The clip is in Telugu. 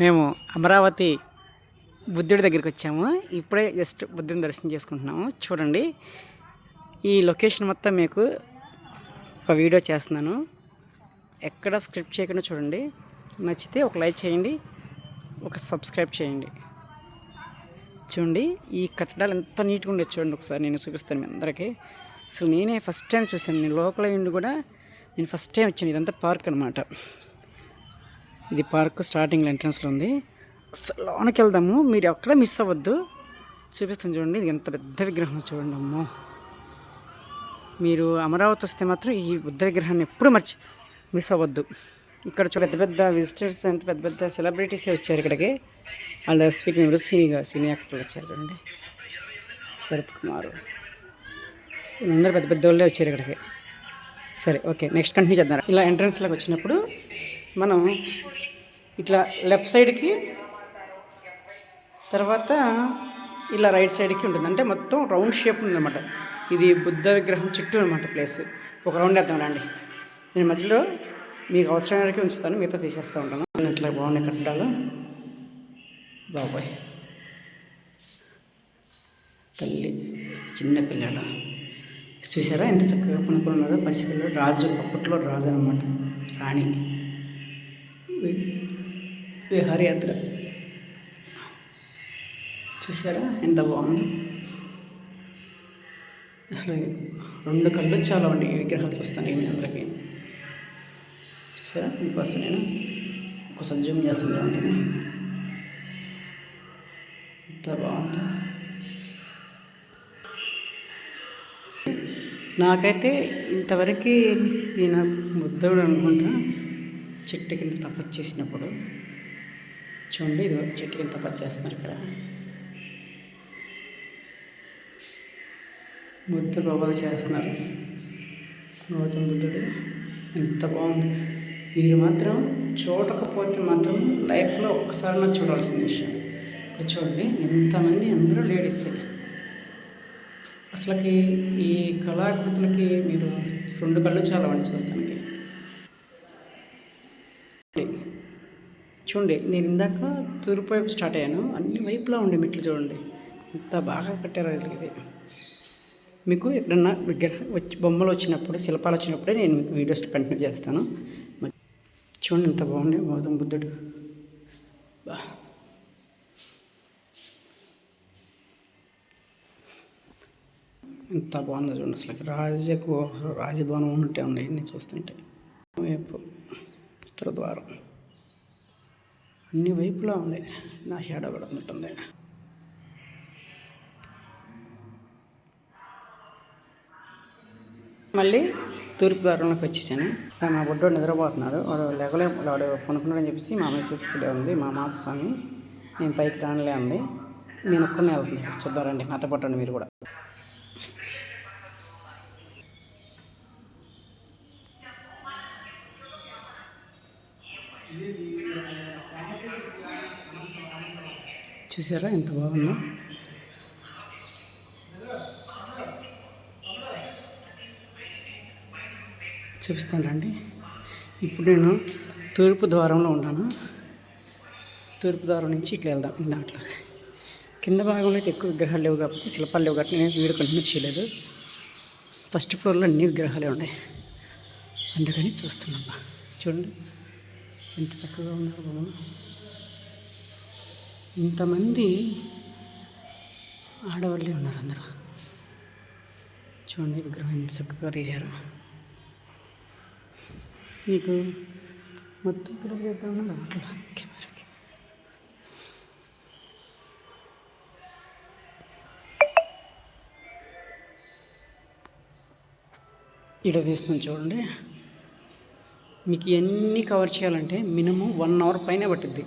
మేము అమరావతి బుద్ధుడి దగ్గరికి వచ్చాము. ఇప్పుడే జస్ట్ బుద్ధుని దర్శనం చేసుకుంటున్నాము. చూడండి. ఈ లొకేషన్ మొత్తం మీకు ఒక వీడియో చేస్తున్నాను. ఎక్కడ స్క్రిప్ట్ చేయకుండా చూడండి. నచ్చితే ఒక లైక్ చేయండి. ఒక సబ్స్క్రైబ్ చేయండి. చూడండి. ఈ కట్టడాలు ఎంత నీట్గా ఉండేది చూడండి ఒకసారి. నేను చూపిస్తాను మీ అందరికీ. అసలు నేనే ఫస్ట్ టైం చూశాను. నేను లోకల్ అయ్యిండి కూడా నేను ఫస్ట్ టైం వచ్చాను. ఇదంతా పార్క్ అనమాట ఇది పార్క్ స్టార్టింగ్ ఎంట్రన్స్లో ఉంది. అసలు లోనకి వెళ్దాము. మీరు ఎక్కడ మిస్ అవ్వద్దు. చూపిస్తాను చూడండి. ఇది ఎంత పెద్ద విగ్రహం చూడండి అమ్మో. మీరు అమరావతి వస్తే మాత్రం ఈ బుద్ధ విగ్రహాన్ని ఎప్పుడు మర్చి మిస్ అవ్వద్దు. ఇక్కడ చూడ పెద్ద పెద్ద విజిటర్స్ ఎంత పెద్ద పెద్ద సెలబ్రిటీసే వచ్చారు ఇక్కడికి. వాళ్ళ స్పీక్ మీరు సినీగా సినీ యాక్టర్లు వచ్చారు చూడండి. శరత్ కుమార్. అందరూ పెద్ద పెద్ద వాళ్ళే వచ్చారు ఇక్కడికి. సరే ఓకే. నెక్స్ట్ కంటిన్యూ చేద్దాం. ఇలా ఎంట్రన్స్లోకి వచ్చినప్పుడు మనం ఇట్లా లెఫ్ట్ సైడ్కి తర్వాత ఇలా రైట్ సైడ్కి ఉంటుంది. అంటే మొత్తం రౌండ్ షేప్ ఉందన్నమాట. ఇది బుద్ధ విగ్రహం చుట్టూ అనమాట ప్లేస్. ఒక రౌండ్ వేద్దాం రండి. నేను మధ్యలో మీకు అవసరం వరకు ఉంచుతాను మిగతా తీసేస్తూ ఉంటాను. నేను ఇట్లా బాగున్నాయి కట్టాలో బాబాయ్. తల్లి చిన్న పిల్లలు చూసారా ఎంత చక్కగా పనుకున్నారో? పసిపిల్లలు రాజు అప్పట్లో రాజు అనమాట రాణి. విహారయాత్ర చూసారా ఎంత బాగుంది. అసలు రెండు కళ్ళు చాలా ఉండి ఈ విగ్రహాలు చూస్తాను మీ అందరికీ. చూసారా మీకోసం నేను ఒకసారి జూమ్ చేస్తున్నా చూడండి ఎంత బాగుంది. నాకైతే ఇంతవరకు ఈయన బుద్ధుడు అనుకుంటా. చెట్టు కింద తపస్సు చేసినప్పుడు చూడండి ఇది చెట్టు కింద తపస్సు చేస్తున్నారు ఇక్కడ. బుద్ధుడు బొమ్మలు చేస్తున్నారు. గౌతమ బుద్ధుడు ఎంత బాగుంది. మీరు మాత్రం చూడకపోతే మాత్రం లైఫ్లో ఒక్కసారి చూడాల్సిన విషయం. ఇప్పుడు చూడండి ఎంతమంది అందరూ లేడీసే అసలుకి ఈ కళాకృతులకి మీరు రెండు కళ్ళు చాలా వండి చూస్తానికి. చూడండి నేను ఇందాక తూర్పు వైపు స్టార్ట్ అయ్యాను అన్ని వైపులా ఉండే మెట్లు చూడండి. ఎంత బాగా కట్టారో ఇది. మీకు ఎక్కడన్నా విగ్రహ వచ్చి బొమ్మలు వచ్చినప్పుడు శిల్పాలు వచ్చినప్పుడే నేను మీకు వీడియోస్ కంటిన్యూ చేస్తాను. చూడండి ఎంత బాగుంది గౌతమ బుద్ధుడు. బా. ఎంత బాగుందో చూడండి అసలు. రాజకు రాజభవనం ఉన్నట్టే ఉన్నాయి ఇన్ని చూస్తుంటే. వైపు ఉత్తర ద్వారం. అన్ని వైపులా ఉంది. నా షాడో కూడా ఉన్నట్టుంది. మళ్ళీ తూర్పు దారంలోకి వచ్చేసాను. మా బుడ్డోడు నిద్రపోతున్నాడు. వాడు లేకలే వాడు కొనుక్కున్నాడని చెప్పేసి మా మిస్సెస్ ఇక్కడే ఉంది. మా మాతస్వామి నేను పైకి రానులే ఉంది నేను ఒక్కనే వెళ్తుంది చూద్దారండి నాతో పట్టండి మీరు కూడా. చూసారా? ఎంత బాగుందో. చూపిస్తాను రండి. ఇప్పుడు నేను తూర్పు ద్వారంలో ఉన్నాను. తూర్పు ద్వారం నుంచి ఇట్లా వెళ్దాం. ఇలా అట్లా. కింద భాగంలో అయితే ఎక్కువ విగ్రహాలు లేవు కాబట్టి శిల్పాలు లేవు కాబట్టి నేను వీడియో కంటిన్యూ చేయలేదు. ఫస్ట్ ఫ్లోర్లో అన్ని విగ్రహాలే ఉన్నాయి. అందుకని చూస్తున్నాం చూడండి. ఎంత చక్కగా ఉన్నారు బాబు. ఇంతమంది ఆడవాళ్ళే ఉన్నారు అందరూ చూడండి విగ్రహం ఎంత చక్కగా తీశారు. నీకు మొత్తం ఇక్కడ చేద్దామన్నా అట్లా కెమెరాకి ఇక్కడ చూడండి. మీకు ఎన్ని కవర్ చేయాలంటే మినిమం వన్ అవర్ పైన పట్టుద్ది.